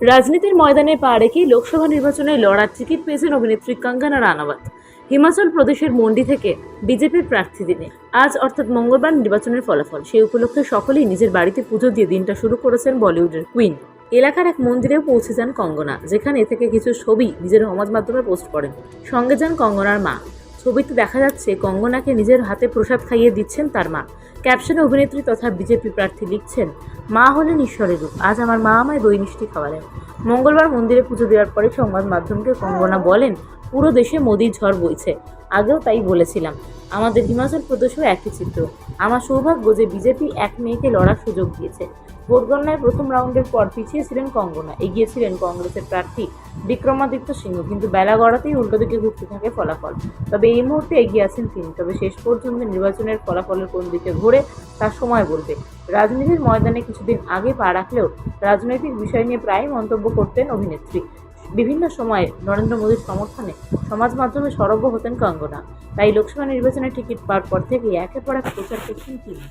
রাজনীতির ময়দানে পা রেখেই লোকসভা নির্বাচনে লড়ার টিকিট পেয়েছেন অভিনেত্রী কঙ্গনা রানাওয়াত। হিমাচল প্রদেশের মন্ডি থেকে বিজেপির প্রার্থী দিনে আজ অর্থাৎ মঙ্গলবার নির্বাচনের ফলাফল। সেই উপলক্ষে সকলেই নিজের বাড়িতে পুজো দিয়ে দিনটা শুরু করেছেন বলিউডের কুইন। এলাকার এক মন্দিরেও পৌঁছে যান কঙ্গনা, যেখানে থেকে কিছু ছবি নিজের সমাজ মাধ্যমে পোস্ট করেন। সঙ্গে যান কঙ্গনার মা। ছবিতে দেখা যাচ্ছে, কঙ্গনাকে নিজের হাতে প্রসাদ খাইয়ে দিচ্ছেন তার মা। ক্যাপশনে অভিনেত্রী তথা বিজেপি প্রার্থী লিখছেন, মা হলেন ঈশ্বরের রূপ, আজ আমার মা আমায় দই মিষ্টি খাওয়ালেন। মঙ্গলবার মন্দিরে পুজো দেওয়ার পরে সংবাদ মাধ্যমকে কঙ্গনা বলেন, পুরো দেশে মোদির ঝড় বইছে। আগেও তাই বলেছিলাম, আমাদের হিমাচল প্রদেশেও একই চিত্র। আমার সৌভাগ্য যে বিজেপি এক মেয়েকে লড়ার সুযোগ দিয়েছে। ভোট গণনায় প্রথম রাউন্ডের পর পিছিয়ে ছিলেন কঙ্গনা। এগিয়েছিলেন কংগ্রেসের প্রার্থী বিক্রমাদিত্য সিংহ, কিন্তু বেলা গড়াতেই উল্টো দিকে ঘুরতে থাকে ফলাফল। তবে এই মুহূর্তে এগিয়ে আছেন তিনি, তবে শেষ পর্যন্ত নির্বাচনের ফলাফলের কোন দিকে ঘোরে তার সময় বলবে। রাজনীতির ময়দানে কিছুদিন আগে পা রাখলেও রাজনৈতিক বিষয় নিয়ে প্রায় মন্তব্য করতেন অভিনেত্রী। বিভিন্ন সময়ে নরেন্দ্র মোদীর সমর্থনে সমাজ মাধ্যমে সরব হতেন কঙ্গনা। তাই লোকসভা নির্বাচনের টিকিট পাওয়ার পর থেকেই একের পর এক প্রচার করছেন তিনি।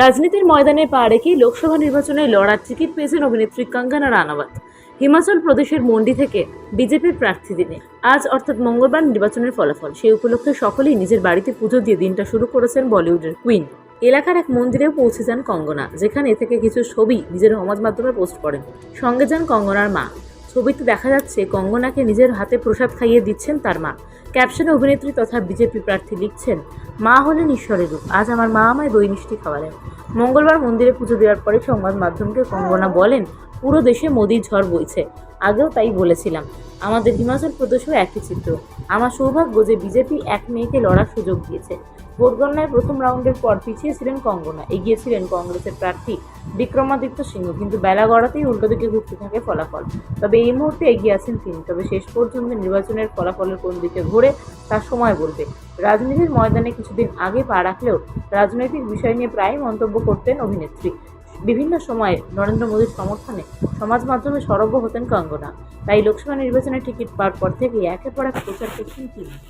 রাজনীতির ময়দানে পা রেখেই লোকসভা নির্বাচনে লড়ার টিকিট পেয়েছেন অভিনেত্রী কঙ্গনা রানাওয়াত। হিমাচল প্রদেশের মন্ডি থেকে বিজেপির প্রার্থী দিনে আজ অর্থাৎ মঙ্গলবার নির্বাচনের ফলাফল। সেই উপলক্ষে সকলেই নিজের বাড়িতে পুজো দিয়ে দিনটা শুরু করেছেন বলিউডের কুইন। এলাকার এক মন্দিরেও পৌঁছে যান কঙ্গনা, যেখানে থেকে কিছু ছবি নিজের সমাজ মাধ্যমে পোস্ট করেন। সঙ্গে যান কঙ্গনার মা। ছবিতে দেখা যাচ্ছে, কঙ্গনাকে নিজের হাতে প্রসাদ খাইয়ে দিচ্ছেন তার মা। ক্যাপশনে অভিনেত্রী তথা বিজেপি প্রার্থী লিখছেন, মা হলেন ঈশ্বরের রূপ, আজ আমার মা আমায় দই মিষ্টি খাওয়ালেন। মঙ্গলবার মন্দিরে পুজো দেওয়ার পরে সংবাদ মাধ্যমকে কঙ্গনা বলেন, পুরো দেশে মোদির ঝড় বইছে। আগেও তাই বলেছিলাম, আমাদের হিমাচল প্রদেশেও একই চিত্র। আমার সৌভাগ্য যে বিজেপি এক মেয়েকে লড়ার সুযোগ দিয়েছে। ভোট গণনায় প্রথম রাউন্ডের পর পিছিয়ে ছিলেন কঙ্গনা। এগিয়েছিলেন কংগ্রেসের প্রার্থী বিক্রমাদিত্য সিংহ, কিন্তু বেলা গড়াতেই উল্টো দিকে ঘুরতে থাকে ফলাফল। তবে এই মুহূর্তে এগিয়ে আছেন তিনি, তবে শেষ পর্যন্ত নির্বাচনের ফলাফলের কোন দিকে ঘোরে তার সময় বলবে। রাজনীতির ময়দানে কিছুদিন আগে পা রাখলেও রাজনৈতিক বিষয় নিয়ে প্রায় মন্তব্য করতেন অভিনেত্রী। বিভিন্ন সময়ে নরেন্দ্র মোদীর সমর্থনে সমাজ মাধ্যমে সরব হতেন কঙ্গনা। তাই লোকসভা নির্বাচনের টিকিট পাওয়ার পর থেকেই একের পর এক প্রচার করছেন তিনি।